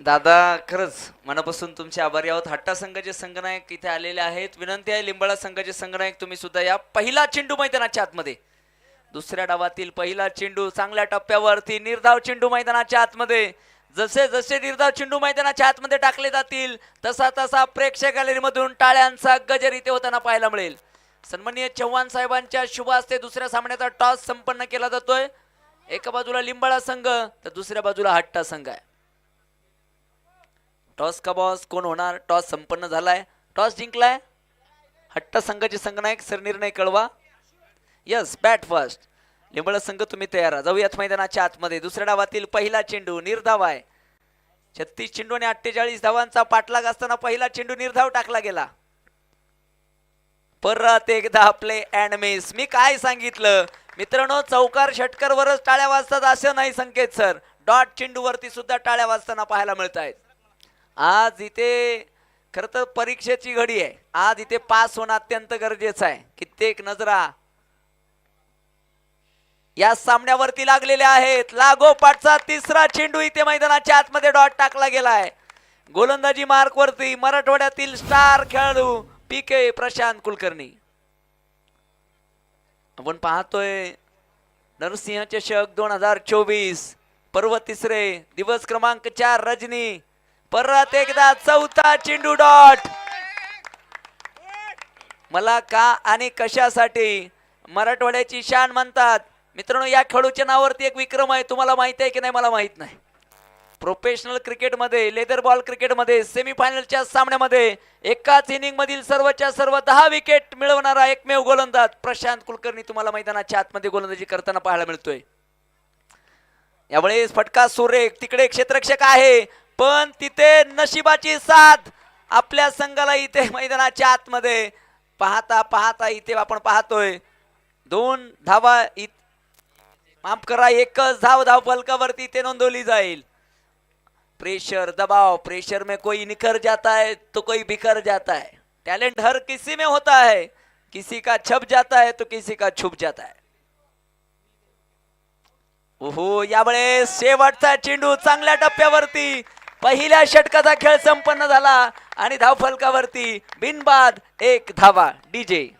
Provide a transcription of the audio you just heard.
दादा खरंच मनापासून तुमचे आभारी आहोत. हट्टा संघाचे संघनायक इथे आलेले आहेत विनंती आहे लिंबाळा संघाचे संघनायक तुम्ही सुद्धा या पहिला चेंडू मैदानाच्या आतमध्ये. दुसऱ्या डावातील पहिला चेंडू चांगल्या टप्प्यावरती निर्धाव चेंडू मैदानाच्या आतमध्ये. जसे जसे निर्धाव चेंडू मैदानाच्या आतमध्ये टाकले जातील तसा तसा प्रेक्षक गॅलरीमधून टाळ्यांचा गजर इथे होताना पाहायला मिळेल. सन्माननीय चव्हाण साहेबांच्या शुभ हस्ते दुसऱ्या सामन्याचा टॉस संपन्न केला जातोय. एका बाजूला लिंबाळा संघ तर दुसऱ्या बाजूला हट्टा संघ आहे. टॉस का बॉस कोण होणार? टॉस संपन्न झालाय. टॉस जिंकलाय. हट्टा संघाचे संघनायक सर निर्णय कळवा. यस बॅट फर्स्ट लिंबळ संघ तुम्ही तयार जाऊयात मैदानाच्या आतमध्ये. दुसऱ्या डावातील पहिला चेंडू निर्धाव आहे. छत्तीस चेंडू आणि अठ्ठेचाळीस धावांचा पाठलाग असताना पहिला चेंडू निर्धाव टाकला गेला. परत एकदा आपले अँड मिस मी काय सांगितलं? मित्रांनो चौकार षटकरवरच टाळ्या वाजतात असं नाही संकेत सर डॉट चेंडूवरती सुद्धा टाळ्या वाजताना पाहायला मिळत आहेत आज इथे खर तर परीक्षेची घडी आहे. आज इथे पास होणं अत्यंत गरजेचं आहे. कित्येक नजरा या सामन्यावरती लागलेल्या आहेत. लागोपाठचा तिसरा चेंडू इथे मैदानाच्या आतमध्ये डॉट टाकला गेलाय. गोलंदाजी मार्क वरती मराठवाड्यातील स्टार खेळाडू पी के प्रशांत कुलकर्णी. आपण पाहतोय नरसिंह चषक दोन हजार चोवीस पर्व तिसरे दिवस क्रमांक चार रजनी. परत एकदा चौथा चिंडू डॉट. मला का आणि कशासाठी? मराठवाड्याची शान म्हणतात. मित्रांनो या खेळूच्या नावावरती एक विक्रम आहे. तुम्हाला माहिती आहे की नाही? मला माहीत नाही. प्रोफेशनल क्रिकेटमध्ये लेदर बॉल क्रिकेटमध्ये सेमीफायनलच्या सामन्यामध्ये एकाच इनिंग मधील सर्वच्या सर्व दहा विकेट मिळवणारा एकमेव गोलंदाज प्रशांत कुलकर्णी तुम्हाला मैदानाच्या आतमध्ये गोलंदाजी करताना पाहायला मिळतोय. यावेळेस फटका सुरेख. तिकडे क्षेत्रक्षक आहे. पण तिथे नशिबाची साथ आपल्या संघाला इथे मैदानाच्या आतमध्ये पाहता पाहता इथे आपण पाहतोय. दोन धावा इत माफ करा एकच धाव धाव फलकावरती इथे नोंदवली जाईल. प्रेशर दबाव प्रेशर में कोई निखर जाता है तो कोई बिखर जाता है. टैलेंट हर किसी में होता है. किसी का छप जाता है तो किसी का छुप जाता है. ओहो यावेळेस शेवटचा चेंडू चांगल्या टप्प्यावरती पहिल्या षटकाचा खेळ संपन्न झाला आणि धावफलकावरती बिनबाद एक धावा. डीजे.